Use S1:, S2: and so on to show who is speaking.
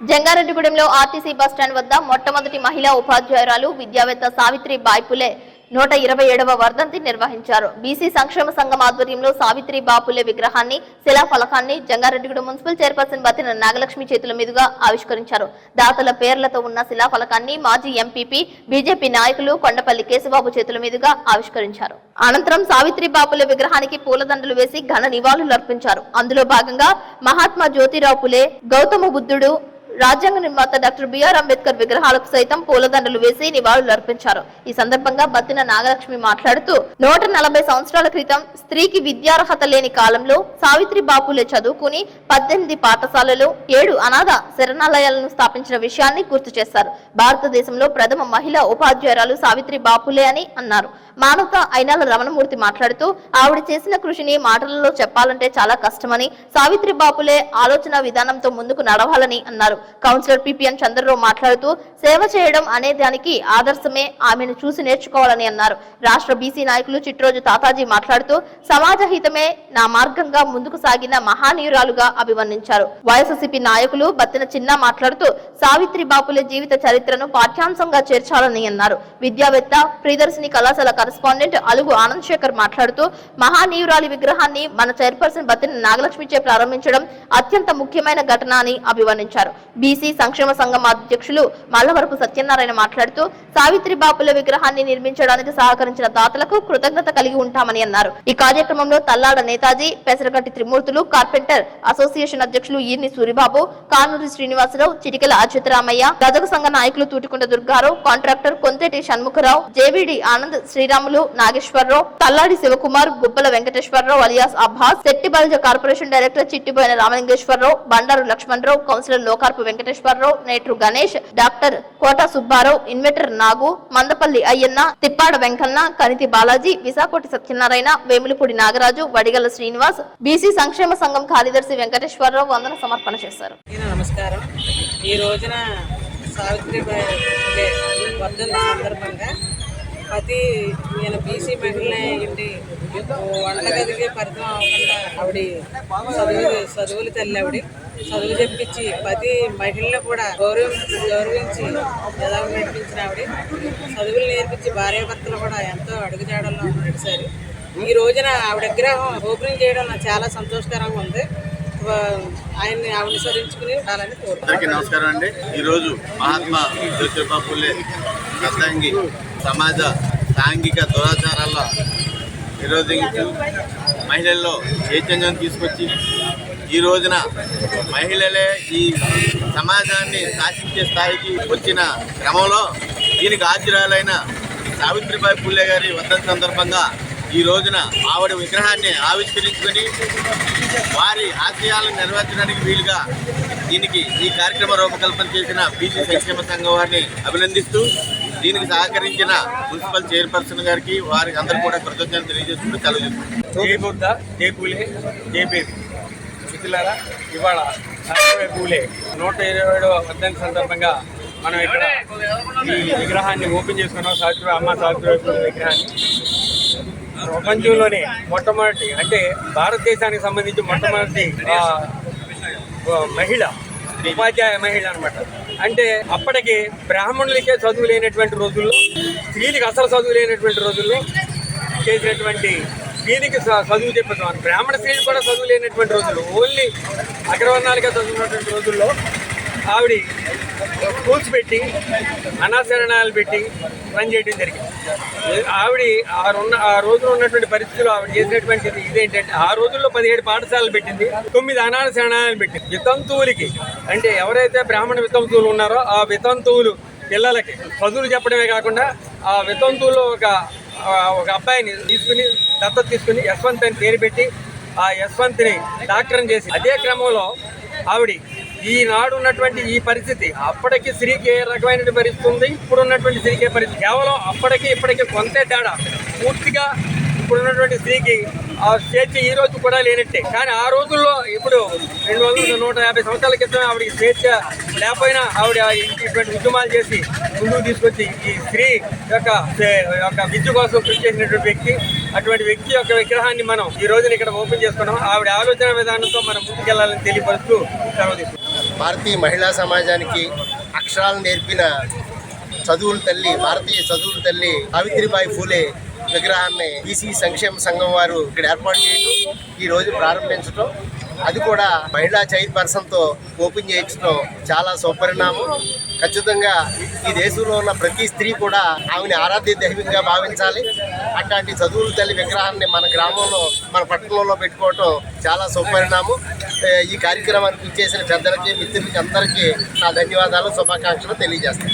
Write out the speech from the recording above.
S1: జంగారెడ్డిగూడెంలో RTC bus stand వద్ద మొట్టమొదటి మహిళా ఉపాధ్యాయురాలు విద్యావేత్త సావిత్రి బాయ్పులే నూట ఇరవై ఏడవ వర్ధంతి నిర్వహించారు. బీసీ సంక్షేమ సంఘం ఆధ్వర్యంలో సావిత్రి బాపులే విగ్రహాన్ని శిలాఫలకాన్ని జంగారెడ్డిగూడెం మున్సిపల్ చైర్పర్సన్ బతిన నాగలక్ష్మి చేతుల మీదుగా ఆవిష్కరించారు. దాతల పేర్లతో ఉన్న శిలాఫలకాన్ని మాజీ ఎంపీపీ బీజేపీ నాయకులు కొండపల్లి కేశబాబు చేతుల మీదుగా ఆవిష్కరించారు. అనంతరం సావిత్రి బాపులే విగ్రహానికి పూలదండలు వేసి ఘన నివాళులు అర్పించారు అందులో భాగంగా మహాత్మా జ్యోతిరావు పులే గౌతమ బుద్ధుడు రాజ్యాంగ నిర్మాత డాక్టర్ బిఆర్ అంబేద్కర్ విగ్రహాలకు సైతం పూలదండలు వేసి నివాళులు అర్పించారు. ఈ సందర్భంగా బత్తిన నాగలక్ష్మి మాట్లాడుతూ నూట నలభై సంవత్సరాల క్రితం స్త్రీకి విద్యార్హత లేని కాలంలో సావిత్రి బాపులే చదువుకుని పద్దెనిమిది పాఠశాలలు ఏడు అనాథ శరణాలయాలను స్థాపించిన విషయాన్ని గుర్తు చేశారు. భారతదేశంలో ప్రథమ మహిళా ఉపాధ్యాయురాలు సావిత్రి బాపులే అని అన్నారు. మానవత అయినాల రమణమూర్తి మాట్లాడుతూ ఆవిడ చేసిన కృషిని మాటలలో చెప్పాలంటే చాలా కష్టమని సావిత్రి బాపులే ఆలోచన విధానంతో ముందుకు నడవాలని అన్నారు. కౌన్సిలర్ పిపిఎన్ చంద్రరావు మాట్లాడుతూ సేవ చేయడం అనే దానికి ఆదర్శమే ఆమెను చూసి నేర్చుకోవాలని అన్నారు. రాష్ట్ర బీసీ నాయకులు చిట్రోజు తాతాజీ మాట్లాడుతూ సమాజ హితమే నా మార్గంగా ముందుకు సాగిన మహానీయురాలుగా అభివర్ణించారు. వైఎస్ఎస్సీపీ నాయకులు బత్తిన చిన్న మాట్లాడుతూ సావిత్రి బాపులే జీవిత చరిత్రను పాఠ్యాంశంగా చేర్చాలని అన్నారు. విద్యావేత్త ప్రియదర్శిని కళాశాల కరెస్పాండెంట్ అలుగు ఆనంద్ శేఖర్ మాట్లాడుతూ మహానీయురాలి విగ్రహాన్ని మన చైర్పర్సన్ బత్తిన నాగలక్ష్మిచే ప్రారంభించడం అత్యంత ముఖ్యమైన ఘటన అని అభివర్ణించారు. బీసీ సంక్షేమ సంఘం అధ్యక్షులు మల్లవరపు సత్యనారాయణ మాట్లాడుతూ సావిత్రి బాపుల విగ్రహాన్ని నిర్మించడానికి సహకరించిన దాతలకు కృతజ్ఞత కలిగి ఉంటామని అన్నారు. ఈ కార్యక్రమంలో తల్లాడ నేతాజీ పెసరగట్టి త్రిమూర్తులు కార్పెంటర్ అసోసియేషన్ అధ్యక్షులు ఈర్ని సూరిబాబు కానూరి శ్రీనివాసరావు చిటికల అచ్యుతరామయ్య గదక సంఘ నాయకులు Tutikonda Durgarao contractor Konteti Shanmukharao JVD Anand Sriramulu Nageswararao Talladi Sivakumar Gubbala Venkateswararao alias Abbas Settibalija corporation director Chittiboina Ramalingeswararao Bandaru Lakshmanarao councillor లోకార్పు Venkateswararao నేట్రు Ganesh doctor Kota Subbarao inverter Nagu Mandapalli Ayyanna Tippada Venkanna Kaniti Balaji విశాకోటి Satyanarayana Vemulapudi Nagaraju Vadigala Srinivas BC సంక్షేమ సంఘం కార్యదర్శి వెంకటేశ్వరరావు వందన సమర్పణ చేశారు.
S2: నమస్కారం. ఈ రోజున సావిత్రిబాయి సందర్భంగా ప్రతి నేను బీసీ మహిళ ఏంటి వంటగదికి పరితం అవ్వకుండా ఆవిడ చదువు చదువులు తల్లి ఆవిడ చదువు చెప్పించి ప్రతి మహిళను కూడా గౌరవం గౌరవించి ఎలా నడిపించిన ఆవిడ చదువులు నేర్పించి భార్యాభర్తలు కూడా ఎంతో అడుగుజాడల్లో నడిచారు ఈ రోజున ఆవిడ విగ్రహం ఓపెనింగ్ చేయడం నాకు చాలా సంతోషకరంగా ఉంది. ఆయన్ని అనుసరించుకుని ఉండాలని
S3: అందరికీ నమస్కారం అండి. ఈరోజు మహాత్మా జ్యోతిబా ఫులే అర్థంగి సమాజ సాంఘిక దురాచారాల నిరోధించు మహిళల్లో చైతన్యం తీసుకొచ్చి ఈ రోజున మహిళలే ఈ సమాజాన్ని శాసించే స్థాయికి వచ్చిన క్రమంలో దీనికి ఆశ్చర్యాలైన సావిత్రిబాయి ఫులే గారి వర్ధంతి సందర్భంగా ఈ రోజున ఆవిడ విగ్రహాన్ని ఆవిష్కరించుకొని వారి ఆశయాలను నెరవేర్చడానికి వీలుగా దీనికి ఈ కార్యక్రమ రూపకల్పన చేసిన బీసీ సంక్షేమ సంఘం వారిని అభినందిస్తూ దీనికి సహకరించిన మున్సిపల్ చైర్పర్సన్ గారికి వారికి అందరూ కూడా కృతజ్ఞతలు తెలియజేసుకుంటూ సెలవు తీసుకుంటున్నాను.
S4: జై బుద్ధ జై పూలే జై భీమ్ మిత్రులారా ఇవాళ సావిత్రిబాయి పూలే. నూట ఇరవై ఏడవ పద్దెనిమిది సందర్భంగా మనం ఇక్కడ ఈ విగ్రహాన్ని ఓపెన్ చేసుకున్నాం. సాక్షి అమ్మ సావిత్రిబాయి పూలే విగ్రహాన్ని. ప్రపంచంలోనే మొట్టమొదటి అంటే భారతదేశానికి సంబంధించి మొట్టమొదటి మహిళ ఉపాధ్యాయ మహిళ అనమాట అంటే అప్పటికి బ్రాహ్మణులకే చదువు లేనటువంటి రోజుల్లో స్త్రీలకు అసలు చదువు లేనటువంటి రోజుల్లో చేసినటువంటి స్త్రీలకి చదువు చెప్పేవారు బ్రాహ్మణ స్త్రీలు కూడా చదువు లేనటువంటి రోజులు ఓన్లీ అగ్రవర్ణాలుగా చదువుకున్నటువంటి రోజుల్లో ఆవిడ స్కూల్స్ పెట్టి అనాశరణాలు పెట్టి రన్ చేయడం జరిగింది. ఆవిడ ఆ ఉన్న ఆ రోజున ఉన్నటువంటి పరిస్థితులు ఆవిడ చేసినటువంటిది ఇదేంటంటే ఆ రోజుల్లో పదిహేడు పాఠశాలలు పెట్టింది తొమ్మిది అనాశరణాలు పెట్టింది. వితంతువులకి అంటే ఎవరైతే బ్రాహ్మణ వితంతువులు ఉన్నారో ఆ వితంతువులు పిల్లలకి చదువులు చెప్పడమే కాకుండా ఆ వితంతువులో ఒక ఒక అబ్బాయిని తీసుకుని దత్తత తీసుకుని యశ్వంత్ అని పేరు పెట్టి ఆ యశ్వంత్ని డాక్టర్ని చేసి అదే క్రమంలో ఆవిడ ఈనాడు ఉన్నటువంటి ఈ పరిస్థితి అప్పటికి స్త్రీకి ఏ రకమైన పరిస్థితి ఉంది? ఇప్పుడు ఉన్నటువంటి స్త్రీకి ఏ పరిస్థితి? కేవలం అప్పటికి ఇప్పటికి కొంతే తేడా. పూర్తిగా ఇప్పుడున్నటువంటి స్త్రీకి ఆ స్వేచ్ఛ ఈ రోజు కూడా లేనట్టే. కానీ ఆ రోజుల్లో ఇప్పుడు రెండు వందల నూట యాభై సంవత్సరాల క్రితం ఆవిడకి స్వేచ్ఛ లేకపోయినా ఆవిడ ఇటువంటి ఉద్యమాలు చేసి ముందుకు తీసుకొచ్చి ఈ స్త్రీ యొక్క యొక్క విద్య కోసం కృషి చేసినటువంటి వ్యక్తి అటువంటి వ్యక్తి యొక్క విగ్రహాన్ని మనం ఈ రోజున ఇక్కడ ఓపెన్ చేసుకున్నాం. ఆవిడ ఆలోచన విధానంతో మనం ముందుకెళ్ళాలని తెలియపరుస్తూ సెలవు
S5: భారతీయ మహిళా సమాజానికి అక్షరాలు నేర్పిన చదువుల తల్లి భారతీయ చదువుల తల్లి సావిత్రిబాయి ఫూలే విగ్రహాన్ని బీసీ సంక్షేమ సంఘం వారు ఇక్కడ ఏర్పాటు చేయడం ఈ రోజు ప్రారంభించడం అది కూడా మహిళా చైర్పర్సన్తో ఓపెన్ చేయించడం చాలా సుపరిణామం. ఖచ్చితంగా ఈ దేశంలో ఉన్న ప్రతి స్త్రీ కూడా ఆమెని ఆరాధ్య దైవంగా భావించాలి. అట్లాంటి చదువులు తల్లి విగ్రహాన్ని మన గ్రామంలో మన పట్టణంలో పెట్టుకోవటం చాలా సుపరిణామం. ఈ కార్యక్రమానికి ఇచ్చేసిన పెద్దలకి మిత్రులకి అందరికీ నా ధన్యవాదాలు శుభాకాంక్షలు తెలియజేస్తాను.